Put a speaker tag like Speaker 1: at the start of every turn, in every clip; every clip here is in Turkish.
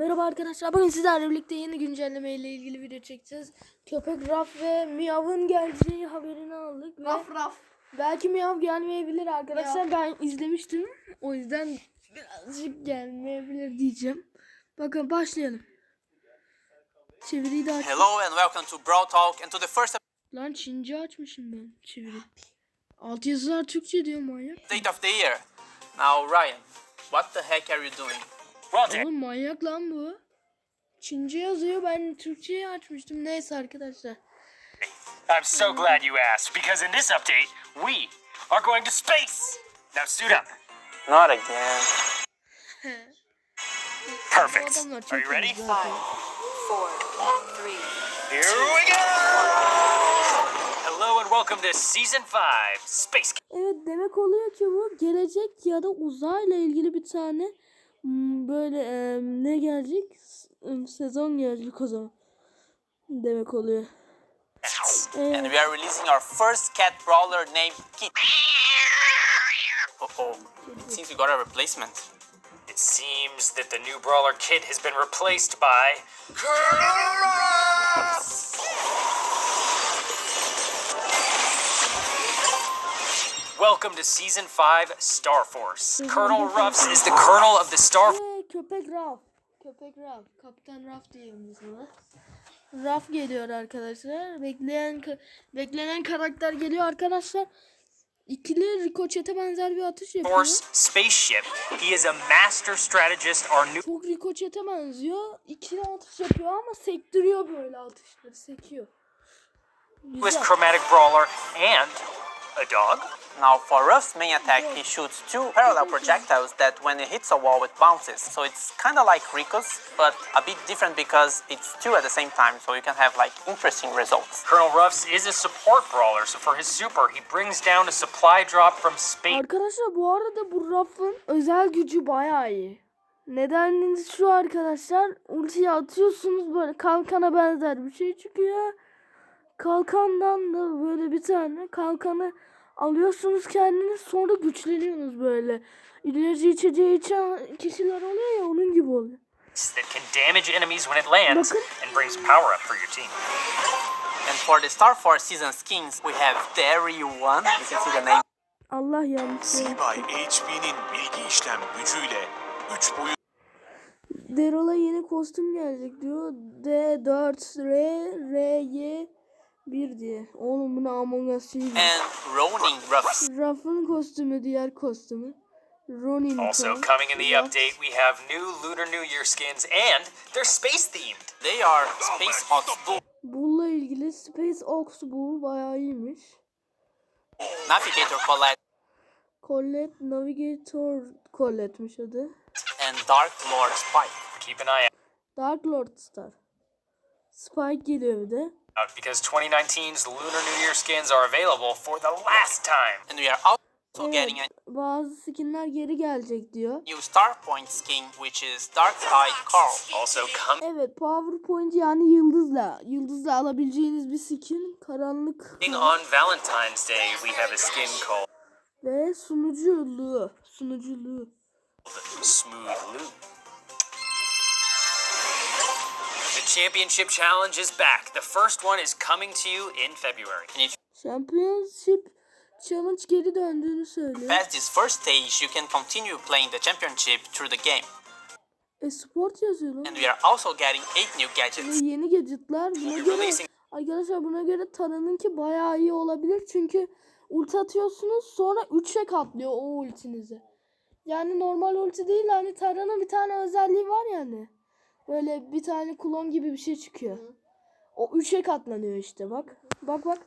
Speaker 1: Merhaba arkadaşlar. Bugün sizlerle birlikte yeni güncelleme ile ilgili video çekeceğiz. Köpek Raf ve Miyav'ın geleceği haberini aldık. Ve
Speaker 2: Raf raf.
Speaker 1: belki Miyav gelmeyebilir arkadaşlar. Ben izlemiştim. O yüzden birazcık gelmeyebilir diyeceğim. Bakın başlayalım. Çeviriyi de aç.
Speaker 3: Hello and welcome to Brawl Talk and to the first
Speaker 1: Lan Çince açmışım ben çeviri. Alt yazılar Türkçe diyor manyak.
Speaker 3: update of the year. Now, Ryan, what the heck are you doing?
Speaker 1: Oğlum manyak lan bu. Çince yazıyor ben Türkçe'ye açmıştım. Neyse arkadaşlar.
Speaker 4: I'm so glad you asked because in this update, we are going to space. Now suit up.
Speaker 3: Not again.
Speaker 4: Perfect. Are you ready?
Speaker 1: zaten.
Speaker 5: four, three,
Speaker 4: Here we go. Hello and welcome to season five, Space.
Speaker 1: Evet demek oluyor ki bu gelecek ya da uzayla ilgili bir tane böyle e, ne gelecek? Sezon gelecek o zaman. Demek oluyor.
Speaker 3: And
Speaker 1: Evet.
Speaker 3: we are releasing our first cat brawler named Kit. Uh oh. It seems we got a replacement.
Speaker 4: It seems that the new brawler kit has been replaced by Colonel. Welcome to season five, Star Force. Colonel Ruffs is the colonel of the Star.
Speaker 1: Köpek Raf. Köpek Raf. Kaptan Raf diyelim biz buna. Raf geliyor arkadaşlar. Bekleyen beklenen karakter geliyor arkadaşlar. İkili rikoçete benzer bir atış yapıyor.
Speaker 4: Force spaceship. He is a master strategist. Our new
Speaker 1: Çok rikoçete benziyor. İkili atış yapıyor ama sektiriyor böyle atışları. Sekiyor.
Speaker 4: Newest
Speaker 1: Güzel.
Speaker 4: chromatic brawler and a dog.
Speaker 3: Now, for Ruff's main attack, he shoots two parallel projectiles that, when it hits a wall, it bounces. So it's kind of like Rico's, but a bit different because it's two at the same time, so you can have like interesting results.
Speaker 4: Colonel Ruffs is a support brawler, so for his super, he brings down a supply drop from space.
Speaker 1: Arkadaşlar bu arada bu rafın özel gücü bayağı iyi. Nedeniniz şu arkadaşlar. Ultiyi atıyorsunuz böyle kalkana benzer bir şey çıkıyor. Kalkandan da böyle bir tane kalkanı alıyorsunuz kendiniz sonra güçleniyorsunuz böyle. İlacı içeceği içen kişiler oluyor ya onun gibi oluyor.
Speaker 4: that can damage enemies when it lands
Speaker 1: Bakın.
Speaker 4: and brings power up for your team.
Speaker 3: And for the Star Force season skins, we have Dairy One. You can see the name.
Speaker 1: Allah yanlış.
Speaker 6: Seabay HP'nin bilgi işlem gücüyle 3 boyut
Speaker 1: Derol'a yeni kostüm gelecek diyor. D4 R R Y 1 diye. Oğlum bunu Among Us şey gibi.
Speaker 3: And Ronin Ruffs.
Speaker 1: Ruff'ın kostümü diğer kostümü. Ronin
Speaker 4: Also
Speaker 1: Khan.
Speaker 4: coming in the
Speaker 1: Ruff.
Speaker 4: update, we have new Lunar New Year skins, and they're space themed.
Speaker 3: They are Space Ox Bull,
Speaker 1: Bull'la ilgili Space Ox Bull bayağı iyiymiş.
Speaker 3: Navigator Colette,
Speaker 1: Colette Navigator Colette'miş adı.
Speaker 3: and Dark Lord Spike.
Speaker 4: Keep an eye
Speaker 1: Dark Lord Star. Spike geliyor bir de.
Speaker 4: Out because 2019's Lunar New Year skins are available for the last time.
Speaker 3: And we are also
Speaker 1: Evet,
Speaker 3: getting a
Speaker 1: bazı skinler geri gelecek diyor.
Speaker 3: new Star Point skin, which is Dark Side Carl.
Speaker 4: Also coming
Speaker 1: Evet PowerPoint yani yıldızla. Yıldızla alabileceğiniz bir skin. Karanlık.
Speaker 4: on Valentine's Day, we have a skin called
Speaker 1: Ve sunuculuğu. Sunuculuğu.
Speaker 4: Smooth Lou. The Championship Challenge is back. The first one is coming to you in February.
Speaker 3: And if
Speaker 1: Championship Challenge geri döndüğünü söylüyor.
Speaker 3: you pass this first stage, you can continue playing the championship through the game.
Speaker 1: E sport yazıyor lan.
Speaker 3: And we are also getting 8 new
Speaker 1: Ve
Speaker 3: gadgets.
Speaker 1: yeni gadgetlar. Buna göre arkadaşlar buna göre Tara'nınki bayağı iyi olabilir. Çünkü ulti atıyorsunuz sonra 3'e katlıyor o ultinizi. Yani normal ulti değil hani Tara'nın bir tane özelliği var yani. Böyle bir tane klon gibi bir şey çıkıyor. O 3'e katlanıyor işte bak. Bak bak.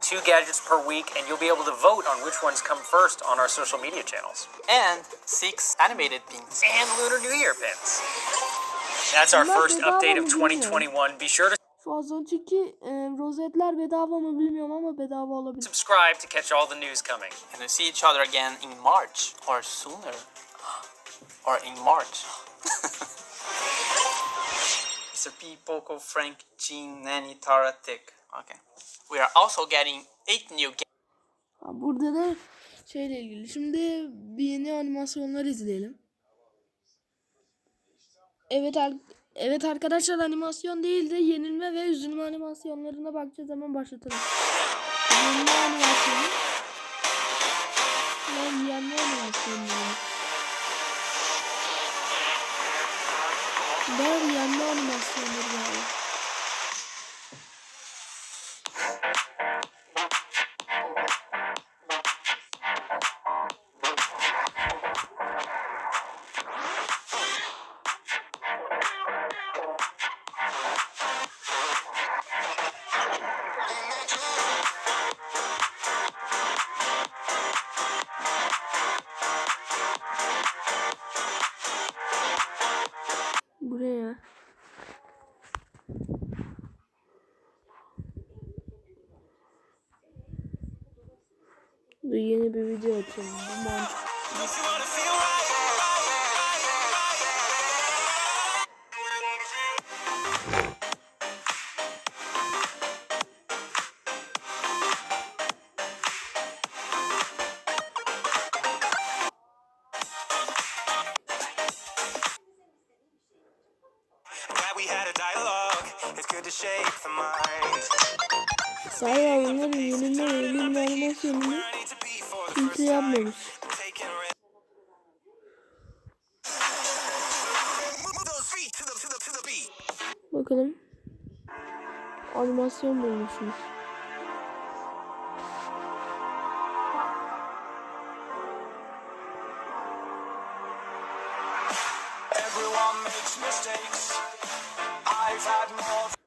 Speaker 4: Two gadgets per week, and you'll be able to vote on which ones come first on our social media channels.
Speaker 3: And 6 animated pins.
Speaker 4: And Lunar New Year pins. That's our
Speaker 1: Bunlar
Speaker 4: first update of
Speaker 1: bilmiyorum.
Speaker 4: 2021. Be sure to
Speaker 1: Şu az önceki e, rozetler bedava mı bilmiyorum ama bedava olabilir.
Speaker 4: subscribe to catch all the news coming.
Speaker 3: And we see each other again in March or sooner. Or in March. Mr. P, Poco, Frank, Jean, Nanny, Tara, Tick. Okay. We are also getting 8 new ga-
Speaker 1: Ha, Burada da şeyle ilgili. Şimdi bir yeni animasyonlar izleyelim. Evet evet arkadaşlar animasyon değil de yenilme ve üzülme animasyonlarına bakacağız hemen başlatalım. Yenilme animasyonu. Ve yenme animasyonları. Ben yenme animasyonları yani.
Speaker 2: Those feet to the to the to the beat.
Speaker 1: Bakalım. Animasyon bulmuşsunuz.
Speaker 2: Everyone makes mistakes. I've had more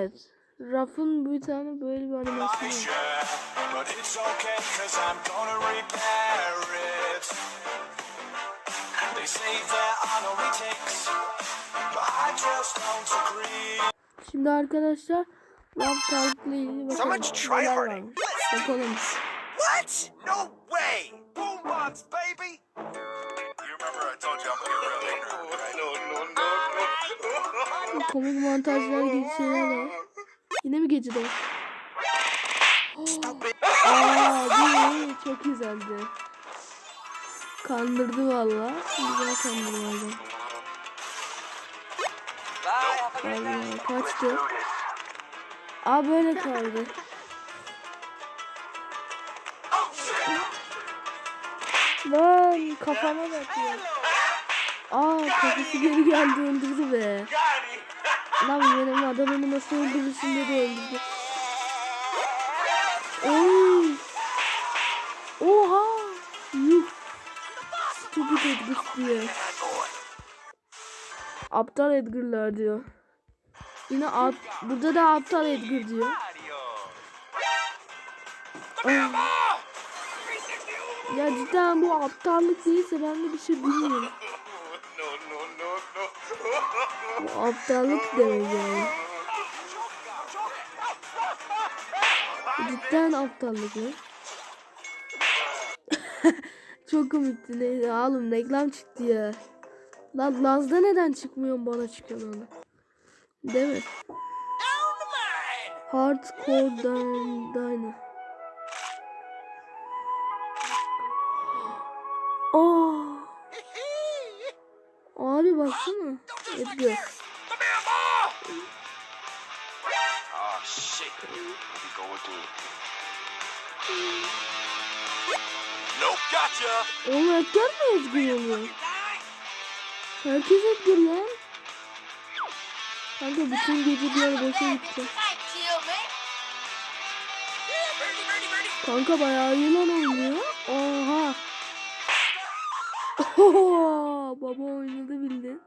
Speaker 1: Evet. Raf'ın bir tane böyle bir animasyonu var. Şimdi arkadaşlar Raf tarzıyla ilgili bakalım. Bakalım.
Speaker 6: What? No way! Boombox,
Speaker 1: Komik montajlar gibi şeyler var. Yine mi gecede? Aa değil çok güzeldi. Kandırdı valla. Güzel kandırdı. Valla kaçtı. Aa böyle kaldı. Lan kafama bakıyor. Aa kafası geri geldi öldürdü be. Lan benim adamını nasıl öldürürsün dedi öldürdü. Oy. Oha. Yuh. Stupid Edgar diyor. Aptal Edgar'lar diyor. Yine ap burada da aptal Edgar diyor. Ah. Ya cidden bu aptallık değilse ben de bir şey bilmiyorum. Bu aptallık demek. Cidden aptallık ya. Çok komikti neyse oğlum reklam çıktı ya. Lan Laz'da neden çıkmıyor bana çıkıyor onu. Değil mi? Hardcore Dyna. Aa. Abi baksana. Edgar.
Speaker 6: Oh, shit. Here we go again. Nope, gotcha!
Speaker 1: Oğlum Edgar mı Edgar oluyor? Herkes Edgar lan. Kanka bütün gece bir ara boşa gitti. Kanka bayağı iyi lan oynuyor. Oha. Oho, baba oynadı bildin.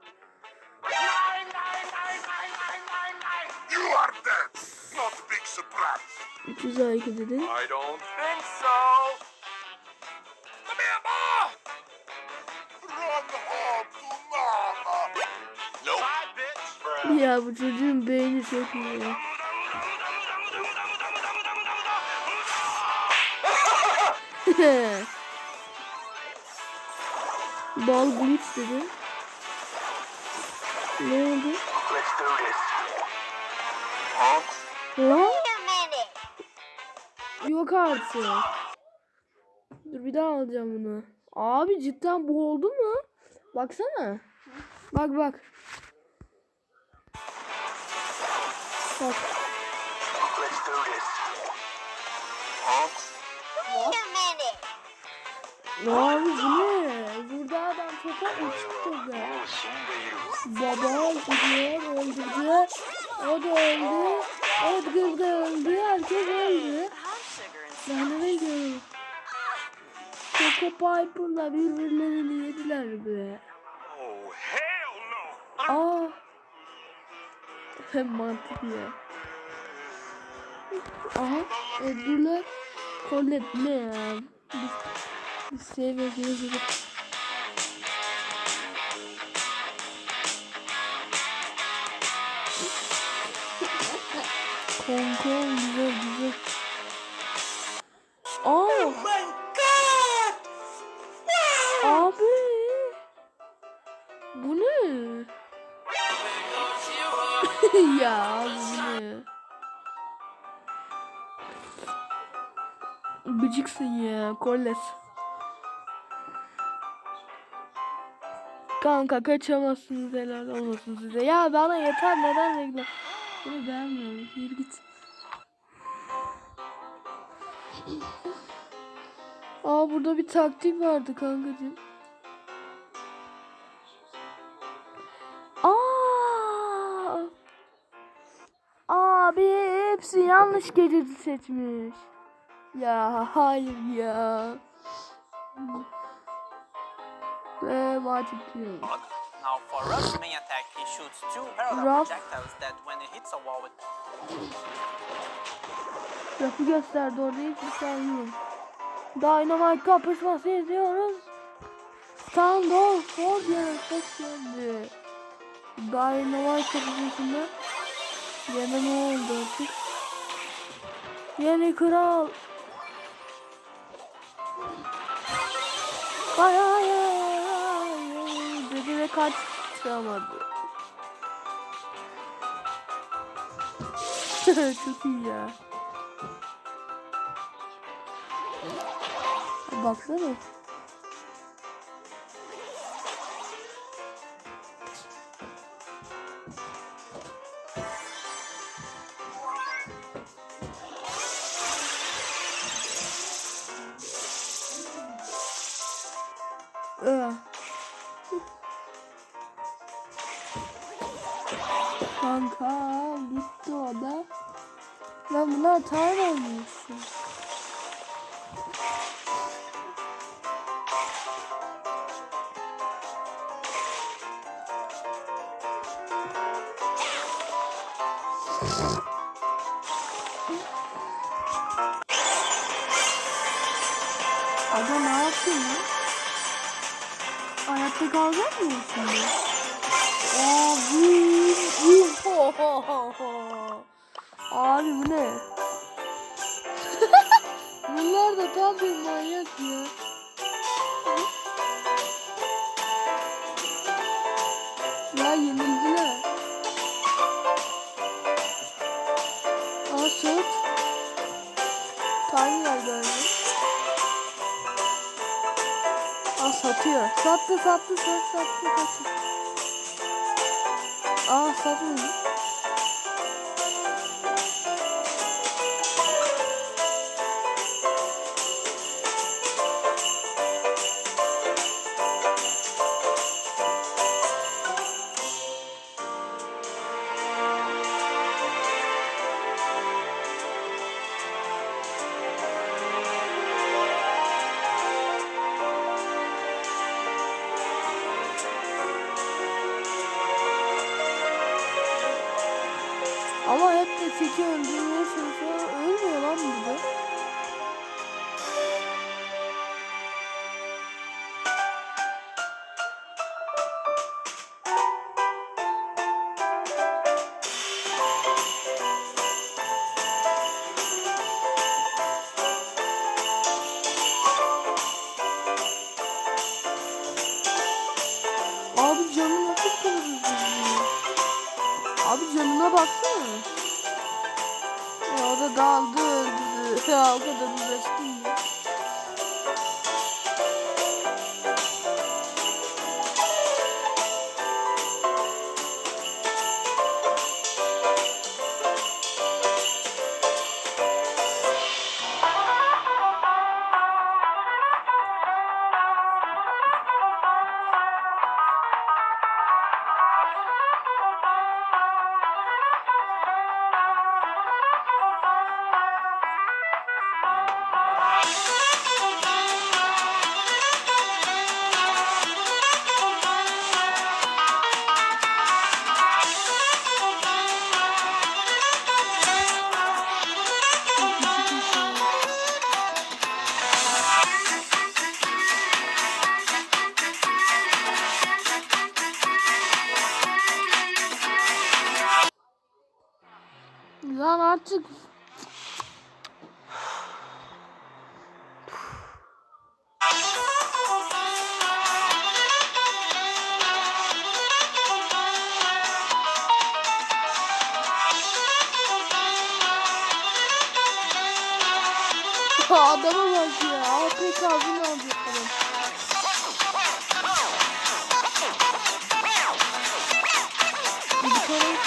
Speaker 1: 300 IQ dedi.
Speaker 6: I don't think so. Mama! Run home to mama! Nope.
Speaker 1: Ya bu çocuğun beyni çok iyi ya. Bal glitch dedi. Ne oldu? Lan? Yok artık. Dur bir daha alacağım bunu. Abi cidden bu oldu mu? Baksana. Bak bak. Bak. Ya abi bu ne? Burada adam topa uçtu be. Baba gidiyor öldürdü. O da öldü. Edgar da öldü. Herkes öldü. Ben ne diyorum? Coco Piper'la birbirlerini yediler be.
Speaker 6: Oh, hell no.
Speaker 1: Aa. Hem mantıklı. Aha. Edgar'la Colette ne ya? Biz, biz sevmediğimiz Kanka güzel güzel. ya bu ne? Gıcıksın ya Kolles. Kanka kaçamazsınız helal olmasın size. Ya bana yeter neden reklam? Bunu beğenmiyorum. Yürü git. Aa burada bir taktik vardı kankacığım. Yanlış gececi seçmiş. Ya hayır ya. Ve maç bitiyor.
Speaker 3: Now for Ruff's main attack, he shoots two parallel projectiles that when he hits a wall with
Speaker 1: Lafı gösterdi orada hiç sanmıyorum. Dynamite kapışması izliyoruz. Standoff for yarışmak geldi. Dynamite kapışmasında yine ne oldu artık? Yeni kral. Ay ay ay dedi ve kaçamadı. Çok iyi ya. Baksana. Olmuş. Aga ne yaptın lan? Hayatta kalacak mı şimdi? Abi, Abi bu ne? Tam bir manyak ya. Ya yenildiler. Aa söz. Time var galiba. Aa satıyor. Sattı sattı sattı sattı. Aa satmıyor. Ama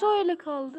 Speaker 1: nasıl öyle kaldı?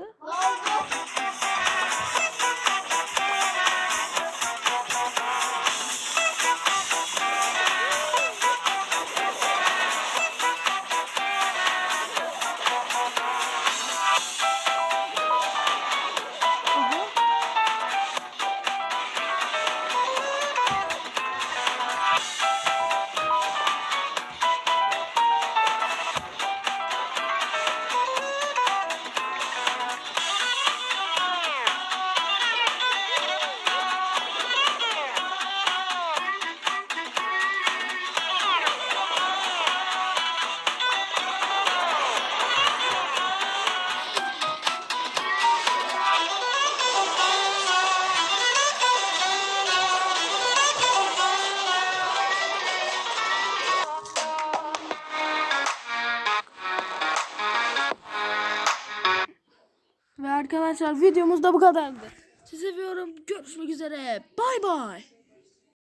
Speaker 1: Arkadaşlar videomuz da bu kadardı. Sizi seviyorum. Görüşmek üzere. Bay bay.